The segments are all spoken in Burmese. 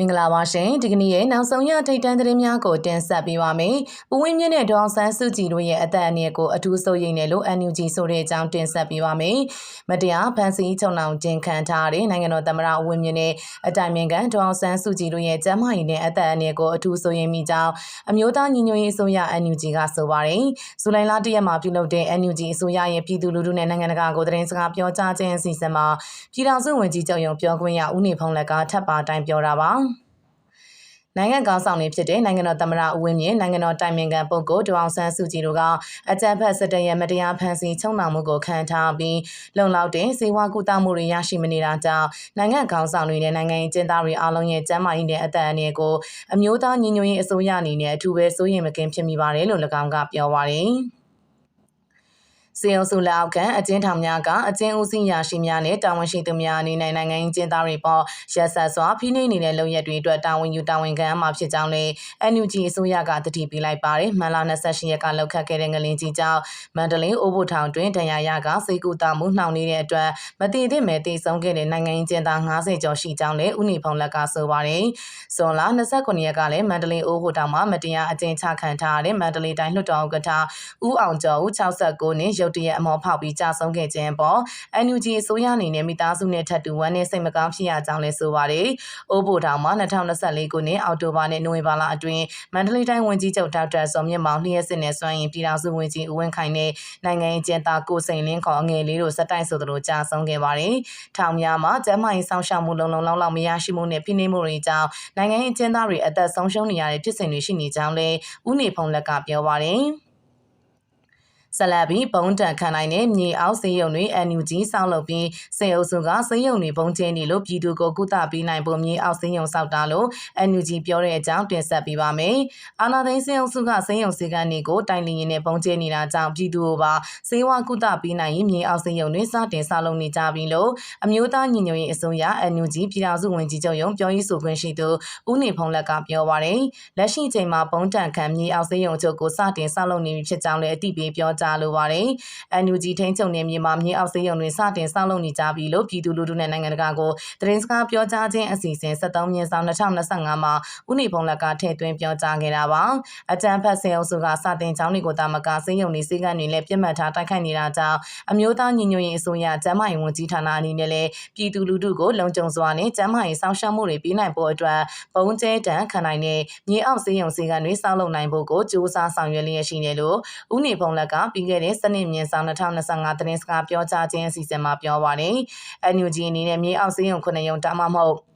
မင်္ဂလာပါရှင်ဒီကနေ့ရဲ့နောက်ဆုံးရထိတ်တန့်သတင်းများကိုတင်ဆက်ပေးပါမယ်။ဦးဝင်းမြင့်နဲ့ဒေါအောင်ဆန်းစုကြည်တို့ရဲ့အသက်အန္တရာယ်ကိုအထူးစိုးရိမ်တယ်လို့ NUG ဆိုတဲ့အကြောင်းတင်ဆက်ပေးပါမယ်။မတရားဖန်ဆီးချုပ်နှောင်ခြင်းခံထားတဲ့နိုင်ငံတော်သမ္မတဦးဝင်းမြင့်နဲ့အတိုင်ပင်ခံဒေါအောင်ဆန်းစုကြည်တို့ရဲ့ကျန်းမာရေးနဲ့အသက်အန္တရာယ်ကိုအထူးစိုးရိမ်မိကြောင်းအမျိုးသားညီညွတ်ရေးအစိုးရ NUG ကဆိုပါတယ်။ဇူလိုင်လ၁ရက်မှာပြုလုပ်တဲ့ NUG အစိုးရရဲ့ပြည်သူလူထုနဲ့နိုင်ငံတကာကိုသတင်းစကားပြောကြားခြင်းအစီအစဉ်မှာပြည်ထောင်စုဝန်ကြီးချုပ်ရုံပြောခွင့်ရဦးနေဖုံးလက်ကထပ်ပါတိုင်ပြောတာပါ။ နိုင်ငံကောင်းဆောင်တွေဖြစ်တဲ့နိုင်ငံတော်သမ္မတဦးဝင်းမြင့်နိုင်ငံတော်တိုင်ပင်ခံပုဂ္ဂိုလ်ဒေါအောင်ဆန်းစုကြည်တို့ကအကြံဖက်စစ်တပ်ရဲ့မတရားဖန်ဆီးချုံနှောင်မှုကိုခံထားပြီးလုံလောက်တဲ့စေဝါကူတာမှုတွေရရှိမနေတာကြောင့်နိုင်ငံကောင်းဆောင်တွေနဲ့နိုင်ငံရေးကျင်းသားတွေအားလုံးရဲ့ကျန်းမာရေးနဲ့အသက်အန္တရာယ်ကိုအမျိုးသားညီညွတ်ရေးအစိုးရအနေနဲ့အထူးပဲစိုးရိမ်မကင်းဖြစ်မိပါတယ်လို့၎င်းကပြောပါရယ်။ စီအောင်စုလက်အောက်ခံအကျဉ်းထောင်များကအကျဉ်းဦးစီးရာရှိများနဲ့တာဝန်ရှိသူများအနေနဲ့နိုင်ငံရေးကျင်းသားတွေပေါ်ရက်ဆက်စွာဖိနှိပ်နေတဲ့လုပ်ရက်တွေအတွက်တာဝန်ယူတာဝန်ခံအမှာဖြစ်ကြောင်းလည်း NUG အစိုးရကတတိပေးလိုက်ပါတယ်။မန်လာ28ရက်ကလောက်ခတ်ခဲ့တဲ့ငလင်ကြီးကြောင့်မန္တလေးအိုးဘုထောင်တွင်ဒဏ်ရာရကစိတ်ကူတာမှုနှောင့်နေတဲ့အတွက်မတည်သင့်မဲ့တည်ဆုံးခဲ့တဲ့နိုင်ငံရေးကျင်းသား90ကျော်ရှိကြောင်းလည်းဦးနေဖုံလက်ကဆိုပါတယ်။ဇွန်လ29ရက်ကလည်းမန္တလေးအိုးဘုထောင်မှာမတရားအကျဉ်းချခံထားတဲ့မန္တလေးတိုင်းလွှတ်တော်ဥက္ကဋ္ဌဦးအောင်ကျော်ဦး69နှစ်ရုတ်တရက်အမောဖောက်ပြီးကြာဆုံးခဲ့ခြင်းပေါ် NUG အစိုးရအနေနဲ့မိသားစုနဲ့ထပ်တူဝမ်းနဲ့စိတ်မကောင်းဖြစ်ရကြောင်းလည်းဆိုပါတယ်။အိုးဘိုထောင်မှာ2024ခုနှစ်အောက်တိုဘာနဲ့နိုဝင်ဘာလအတွင်းမန္တလေးတိုင်းဝန်ကြီးချုပ်ဒေါက်တာစောမြင့်မောင်လျှက်စစ်နဲ့စွမ်းရင်ပြည်ထောင်စုဝန်ကြီးဦးဝင်းခိုင်နဲ့နိုင်ငံရေးကျင်းသားကိုစိန်လင်းခေါ်ငယ်လေးတို့စက်တိုက်ဆိုသလိုကြာဆုံးခဲ့ပါတယ်။ထောင်များမှာကျန်းမာရေးစောင့်ရှောက်မှုလုံလုံလောက်လောက်မရရှိမှုနဲ့ဖိနှိပ်မှုတွေကြောင့်နိုင်ငံရေးကျင်းသားတွေအသက်ဆုံးရှုံးနေရတဲ့ဖြစ်စဉ်တွေရှိနေကြောင်းလည်းဦးနေဖုံးလက်ကပြောပါတယ်။ ဆက်လက်ပြီးပုံတန်ခံနိုင်တဲ့မြေအောက်စေယုံတွေ NUG စောက်လုပ်ပြီးစေအုပ်စုကစေယုံတွေပုံကျင်းနေလို့ပြည်သူကိုကုသပေးနိုင်ဖို့မြေအောက်စေယုံစောက်တာလို့ NUG ပြောတဲ့အကြောင်းတင်ဆက်ပေးပါမယ်။အာနာသိန်းစေအုပ်စုကစေယုံစေကန်တွေကိုတိုင်လင်းရင်းနဲ့ပုံကျင်းနေတာကြောင့်ပြည်သူကိုပါစေဝါကုသပေးနိုင်ရင်မြေအောက်စေယုံတွေစတင်ဆောက်လုပ်နေကြပြီလို့အမျိုးသားညီညွတ်ရေးအစိုးရ NUG ပြည်ထောင်စုဝန်ကြီးချုပ်ရုံးပြောရေးဆိုခွင့်ရှိသူဦးနေဖုံးလက်ကပြောပါရယ်လက်ရှိချိန်မှာပုံတန်ခံမြေအောက်စေယုံချုပ်ကိုစတင်ဆောက်လုပ်နေပြီဖြစ်ကြောင်းလည်းအသိပေးပြောကြားလိုပါတယ်။ NUG ထိန်းချုပ်နေမြေမှာမြေအောက်စေးရုံတွေစတင်ဆောက်လုပ်နေကြပြီလို့ပြည်သူလူထုနဲ့နိုင်ငံတကာကိုသတင်းစကားပြောကြားခြင်းအစီအစဉ်73မြင်းဆောင်2025မှာဥနေဖုံလက်ကထည့်သွင်းပြောကြားခဲ့တာပါ။အကြံဖတ်စေအုပ်စုကစတင်ချောင်းတွေကိုတာမကစေးရုံတွေစေကန်းတွေလည်းပြစ်မှတ်ထားတိုက်ခိုက်နေတာကြောင့်အမျိုးသားညီညွတ်ရေးအစိုးရကျန်းမာရေးဝန်ကြီးဌာနအနေနဲ့လည်းပြည်သူလူထုကိုလုံခြုံစွာနဲ့ကျန်းမာရေးစောင့်ရှောက်မှုတွေပေးနိုင်ဖို့အတွက်ပုံကျဲတန်းခံနိုင်တဲ့မြေအောက်စေးရုံစေကန်းတွေစောက်လုပ်နိုင်ဖို့ကိုစ조사ဆောင်ရွက်လျက်ရှိနေလို့ဥနေဖုံလက်ကပြီးခဲ့တဲ့စနစ်မြင့်ဆောင်2025သတင်းစကားပြောကြားခြင်းအစီအစဉ်မှာပြောပါတယ်။ NUG အနေနဲ့မြေအောက်စေးရုံ9ရုံတာမှမဟုတ်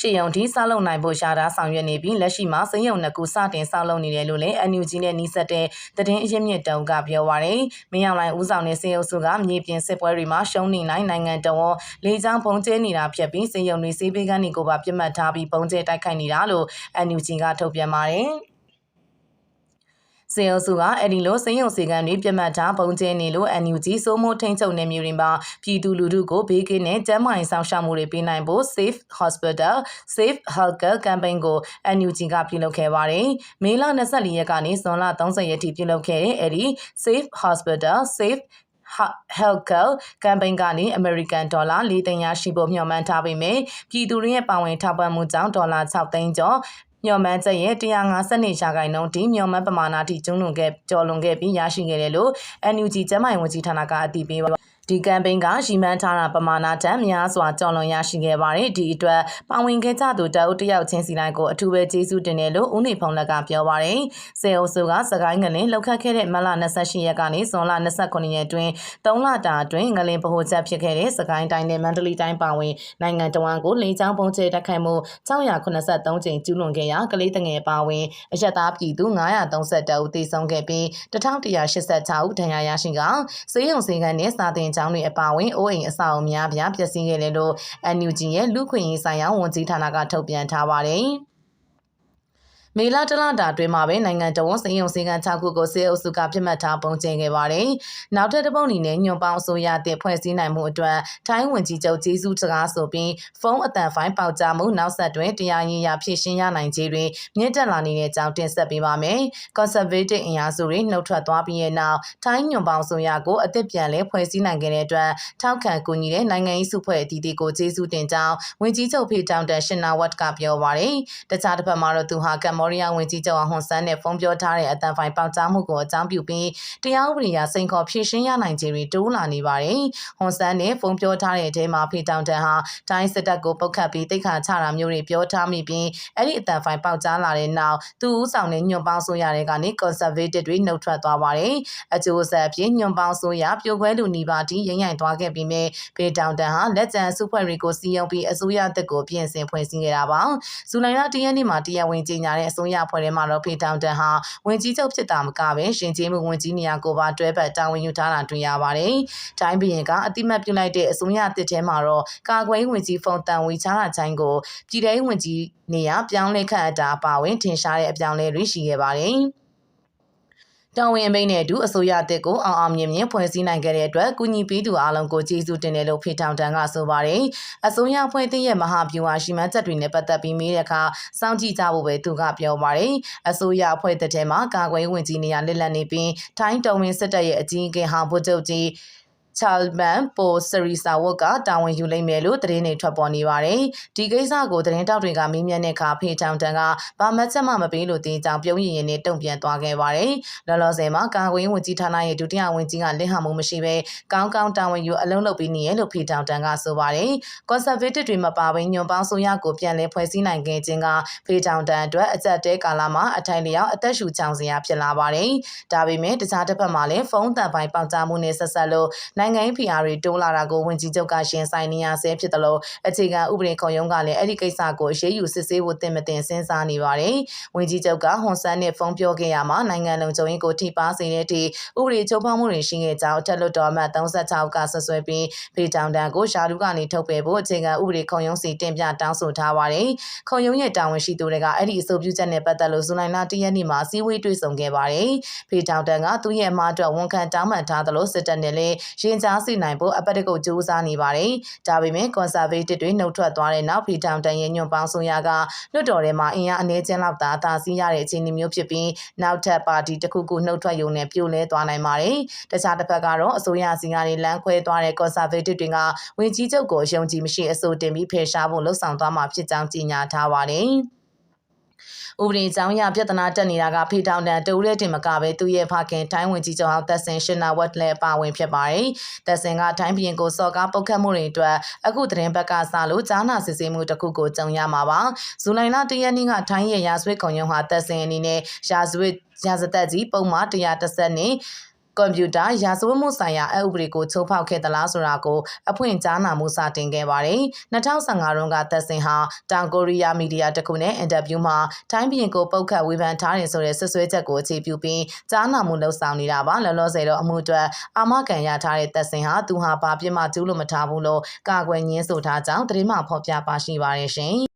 ရှေ့ရုံဒီဆောက်လုပ်နိုင်ဖို့ရှာတာဆောင်ရွက်နေပြီးလက်ရှိမှာစိမ်းရုံနှစ်ခုစတင်ဆောက်လုပ်နေတယ်လို့လည်း NUG နဲ့နှိစက်တဲ့သတင်းအရင်းမြစ်တုံးကပြောပါရယ်မင်းအောင်လိုင်ဦးဆောင်တဲ့စေအုပ်စုကမြေပြင်စစ်ပွဲတွေမှာရှုံးနေနိုင်နိုင်ငံတော်လေကြောင်းပုံကျဲနေတာဖြစ်ပြီးစေရုံတွေစေးပေးကန်းတွေကိုပါပြတ်မှတ်ထားပြီးပုံကျဲတိုက်ခိုက်နေတာလို့ NUG ကထုတ်ပြန်ပါတယ် စေအုပ်စုကအဲ့ဒီလိုစိန်ရုံစေကံတွေပြတ်မှတ်ထားပုံကျဲနေလို့ NUG စိုးမိုးထိန်ချုပ်နေမျိုးတွေမှာပြည်သူလူထုကိုဘေးကင်းတဲ့ကျန်းမာရေးဆောင်ရှားမှုတွေပေးနိုင်ဖို့ Safe Hospital Safe Healthcare Campaign ကို NUG ကပြုလုပ်ခဲ့ပါတယ်။မေလ24ရက်ကနေဇွန်လ30ရက်ထိပြုလုပ်ခဲ့တဲ့အဲ့ဒီ Safe Hospital Safe Healthcare Campaign ကနေ American Dollar 4သိန်းရရှိဖို့မျှော်မှန်းထားပေမဲ့ပြည်သူတွေရဲ့ပါဝင်ထောက်ပံ့မှုကြောင့်ဒေါ်လာ6သိန်းကျော် မျော်မှန်းချက်ရဲ့152ရာခိုင်နှုန်းဒီမျော်မှန်းပမာဏအထိကျုံးလွန်ခဲ့ကျော်လွန်ခဲ့ပြီးရရှိခဲ့တယ်လို့ NUG ကျန်းမာရေးဝန်ကြီးဌာနကအတည်ပြုပါ ဒီကမ်ပိန်းကရီမန်းထားတာပမာဏတန်များစွာကြော်လွန်ရရှိခဲ့ပါတယ်ဒီအတွက်ပါဝင်ခဲ့ကြသူတအုပ်တယောက်ချင်းစီတိုင်းကိုအထူးပဲကျေးဇူးတင်တယ်လို့ဦးနေဖုံလက်ကပြောပါတယ်စေအုပ်စုကစကိုင်းငလင်လောက်ခတ်ခဲ့တဲ့မလ28ရက်ကနေဇွန်လ29ရက်တွင်3လတာအတွင်းငလင်ဗဟိုချက်ဖြစ်ခဲ့တဲ့စကိုင်းတိုင်းနဲ့မန္တလေးတိုင်းပါဝင်နိုင်ငံတော်ဝန်ကိုလေကြောင်းပုံကျဲတက်ခိုက်မှု683ကြိမ်ကျူးလွန်ခဲ့ရာကလေးတငယ်ပါဝင်အရက်သားပြည်သူ932ဦးသေဆုံးခဲ့ပြီး1186ဦးဒဏ်ရာရရှိကစေယုံစေကန်နဲ့စာတင်ကျောင်းတွေအပါအဝင်အိုးအိမ်အဆောက်အအုံများပြားပျက်စီးခဲ့တယ်လို့ NUG ရဲ့လူခွင့်ရေးဆိုင်ရာဝန်ကြီးဌာနကထုတ်ပြန်ထားပါတယ်။ မေလတလတာအတွင်းမှာပဲနိုင်ငံတော်ဝန်စည်ရုံစည်းကမ်း6ခုကိုစစ်အုပ်စုကပြစ်မှတ်ထားပုံကျင်းခဲ့ပါတယ်။နောက်ထပ်တစ်ပုတ်အနေနဲ့ညွန်ပေါင်းအစိုးရအသစ်ဖွဲ့စည်းနိုင်မှုအတွက်ထိုင်းဝန်ကြီးချုပ်ဂျေစုစကားဆိုပြီးဖုန်းအတန်ဖိုင်းပေါက်ကြားမှုနောက်ဆက်တွဲတရားရင်ရာဖြည့်ရှင်းရနိုင်ခြေတွေမြင့်တက်လာနေတဲ့အကြောင်းတင်ဆက်ပေးပါမယ်။ Conservative အင်အားစုတွေနှုတ်ထွက်သွားပြီးတဲ့နောက်ထိုင်းညွန်ပေါင်းအစိုးရကိုအသစ်ပြန်လဲဖွဲ့စည်းနိုင်ခဲ့တဲ့အတွက်ထောက်ခံကူညီတဲ့နိုင်ငံရေးစုဖွဲ့အသီးသီးကိုဂျေစုတင်ကြောင်းဝန်ကြီးချုပ်ဖေတောင်တန်ရှင်နာဝတ်ကပြောပါတယ်။တခြားတစ်ဖက်မှာတော့သူဟာကမ္ဘောဒီးယားဝန်ကြီးချုပ်ဟွန်ဆန်နဲ့ဖုန်းပြောထားတဲ့အတန်ဖိုင်ပေါက်ကြားမှုကိုအကြောင်းပြုပြီးတရားဥပဒေအရစိန်ခေါ်ဖြည့်ရှင်းရနိုင်ခြေတွေတိုးလာနေပါတယ်။ဟွန်ဆန်နဲ့ဖုန်းပြောထားတဲ့အထဲမှာဖေတောင်တန်ဟာတိုင်းစစ်တပ်ကိုပုတ်ခတ်ပြီးတိတ်ခါချတာမျိုးတွေပြောထားမိပြီးအဲ့ဒီအတန်ဖိုင်ပေါက်ကြားလာတဲ့နောက်သူဦးဆောင်တဲ့ညွန့်ပေါင်းဆိုရတဲ့ကနေ conservative တွေနှုတ်ထွက်သွားပါတယ်။အကျိုးဆက်အဖြစ်ညွန့်ပေါင်းဆိုရပြိုခွဲလူနီပါတီရိမ့်ရိုင်သွားခဲ့ပြီးမြဲဖေတောင်တန်ဟာလက်ကျန်စုဖွဲ့တွေကိုစီယုံပြီးအစိုးရတက်ကိုပြင်ဆင်ဖွဲ့စည်းခဲ့တာပါ။ဇူလိုင်လ၁ရက်နေ့မှာတရားဝင်ကြေညာတဲ့အစိုးရဖွဲ့ထဲမှာတော့ဖေတောင်တန်ဟာဝင်ကြီးချုပ်ဖြစ်တာမကပဲရှင်ကျေးမှုဝင်ကြီးနေရာကိုပါတွဲပတ်တာဝန်ယူထားတာတွေ့ရပါတယ်။တိုင်းပြည်ကအတိမတ်ပြုလိုက်တဲ့အစိုးရအသစ်ထဲမှာတော့ကာကွယ်ရေးဝင်ကြီးဖုန်တန်ဝေချားတာချိုင်းကိုပြည်ထောင်ဝင်ကြီးနေရာပြောင်းလဲခန့်အပ်တာအပါအဝင်ထင်ရှားတဲ့အပြောင်းလဲတွေရှိခဲ့ပါတယ်။ တောင်ဝင်အမိန်နဲ့အတူအစိုးရအသစ်ကိုအောင်အောင်မြင်မြင်ဖွဲ့စည်းနိုင်ခဲ့တဲ့အတွက်ကုညီပေးသူအားလုံးကိုကျေးဇူးတင်တယ်လို့ဖေထောင်တန်ကဆိုပါတယ်။အစိုးရဖွဲ့သစ်ရဲ့မဟာဗျူဟာရှိမှန်းချက်တွေနဲ့ပတ်သက်ပြီးမေးတဲ့အခါစောင့်ကြည့်ကြဖို့ပဲသူကပြောပါတယ်။အစိုးရဖွဲ့သစ်ထဲမှာကာကွယ်ဝင်ကြီးနေရာလက်လက်နေပြီးထိုင်းတုံဝင်စစ်တပ်ရဲ့အကြီးအကဲဟောင်းဗိုလ်ချုပ်ကြီး ချာလ်မန်ပိုစရီဆာဝတ်ကတာဝန်ယူလိမ့်မယ်လို့သတင်းတွေထွက်ပေါ်နေပါတယ်။ဒီကိစ္စကိုသတင်းတောက်တွေကမေးမြန်းတဲ့အခါဖေချောင်တန်ကဘာမှချက်မှမပေးလို့တင်ကြောင်ပြုံးရင်ရင်နဲ့တုံ့ပြန်သွားခဲ့ပါတယ်။လောလောဆယ်မှာကာကွယ်ဝင်ကြီးဌာနရဲ့ဒုတိယဝန်ကြီးကလက်ဟမှုမရှိဘဲကောင်းကောင်းတာဝန်ယူအလုံးလုပ်ပြီးနေရလို့ဖေချောင်တန်ကဆိုပါတယ်။ Conservative တွေမပါဘဲညွန်ပေါင်းဆိုရကိုပြန်လဲဖွဲ့စည်းနိုင်ခဲ့ခြင်းကဖေချောင်တန်အတွက်အကြက်တဲကာလမှာအထိုင်လျောက်အသက်ရှူချောင်စရာဖြစ်လာပါတယ်။ဒါပေမဲ့တခြားတစ်ဖက်မှာလည်းဖုန်းတန်ပိုင်းပေါက်ကြားမှုနဲ့ဆက်ဆက်လို့နိုင်ငံရေးဖိအားတွေတိုးလာတာကိုဝန်ကြီးချုပ်ကရှင်ဆိုင်နေရဆဲဖြစ်တယ်လို့အခြေခံဥပဒေခုံရုံးကလည်းအဲ့ဒီကိစ္စကိုအရေးယူစစ်ဆေးဖို့တင်မတင်စဉ်းစားနေပါတယ်။ဝန်ကြီးချုပ်ကဟွန်ဆန်နဲ့ဖုန်းပြောခဲ့ရမှာနိုင်ငံလုံခြုံရေးကိုထိပါစေတဲ့အထိဥပဒေချုပ်ဖောက်မှုတွေရှိခဲ့ကြောင်းထက်လွတ်တော်အမှတ်36ကဆွဆွဲပြီးဖေတောင်တန်ကိုရှာလူကနေထုတ်ပယ်ဖို့အခြေခံဥပဒေခုံရုံးစီတင်ပြတောင်းဆိုထားပါတယ်။ခုံရုံးရဲ့တာဝန်ရှိသူတွေကအဲ့ဒီအဆိုပြုချက်နဲ့ပတ်သက်လို့ဇူလိုင်လ၁ရက်နေ့မှာစီးဝေးတွေ့ဆုံခဲ့ပါတယ်။ဖေတောင်တန်ကသူ့ရဲ့အမှားအတွက်ဝန်ခံတောင်းပန်ထားသလိုစစ်တပ်နဲ့လည်းရင်ကြားစီနိုင်ဖို့အပတ်တကုတ်ကြိုးစားနေပါတယ်။ဒါပေမဲ့ conservative တွေနှုတ်ထွက်သွားတဲ့နောက်ဖီထောင်တန်ရဲ့ညွန့်ပေါင်းဆိုရကလွတ်တော်ထဲမှာအင်အားအနေချင်းလောက်သာသာစီးရတဲ့အခြေအနေမျိုးဖြစ်ပြီးနောက်ထပ်ပါတီတစ်ခုခုနှုတ်ထွက်ရုံနဲ့ပြိုလဲသွားနိုင်ပါတယ်။တခြားတစ်ဖက်ကတော့အစိုးရစီကနေလမ်းခွဲသွားတဲ့ conservative တွေကဝင်ကြီးချုပ်ကိုယုံကြည်မရှိအဆိုတင်ပြီးဖယ်ရှားဖို့လှုံ့ဆော်သွားမှာဖြစ်ကြောင်းကြေညာထားပါတယ်။ ဥပဒေကြောင်းအရပြဿနာတက်နေတာကဖေတောင်တန်တူရဲတင်မကပဲသူရဲ့ဖခင်ထိုင်းဝင်ကြီးချုပ်အောင်သက်စင်ရှင်နာဝတ်လည်းပါဝင်ဖြစ်ပါတယ်။သက်စင်ကထိုင်းပြည်ကိုစော်ကားပုတ်ခတ်မှုတွေအတွက်အခုသတင်းဘက်ကစလို့ကြားနာစစ်ဆေးမှုတစ်ခုကိုကြုံရမှာပါ။ဇူလိုင်လ၁ရက်နေ့ကထိုင်းရဲ့ရာဇဝတ်ခုံရုံးဟာသက်စင်အနေနဲ့ရာဇဝတ်ရာဇသက်ကြီးပုံမှန်130နဲ့ ကွန်ပျူတာရာဇဝတ်မှုဆိုင်ရာအဥပဒေကိုချိုးဖောက်ခဲ့သလားဆိုတာကိုအဖွင့်ကြားနာမှုစတင်ခဲ့ပါတယ်။2015တုန်းကသက်စင်ဟာတောင်ကိုရီးယားမီဒီယာတစ်ခုနဲ့အင်တာဗျူးမှာထိုင်းပြည်ကိုပုတ်ခတ်ဝေဖန်ထားတယ်ဆိုတဲ့ဆွဆွဲချက်ကိုအခြေပြုပြီးကြားနာမှုလှုပ်ဆောင်နေတာပါ။လောလောဆယ်တော့အမှုအတွက်အာမခံရထားတဲ့သက်စင်ဟာသူဟာဘာပြစ်မှကျူးလို့မထားဘူးလို့ကာကွယ်ညင်းဆိုထားကြောင်းသတင်းမှဖော်ပြပါရှိပါတယ်ရှင်။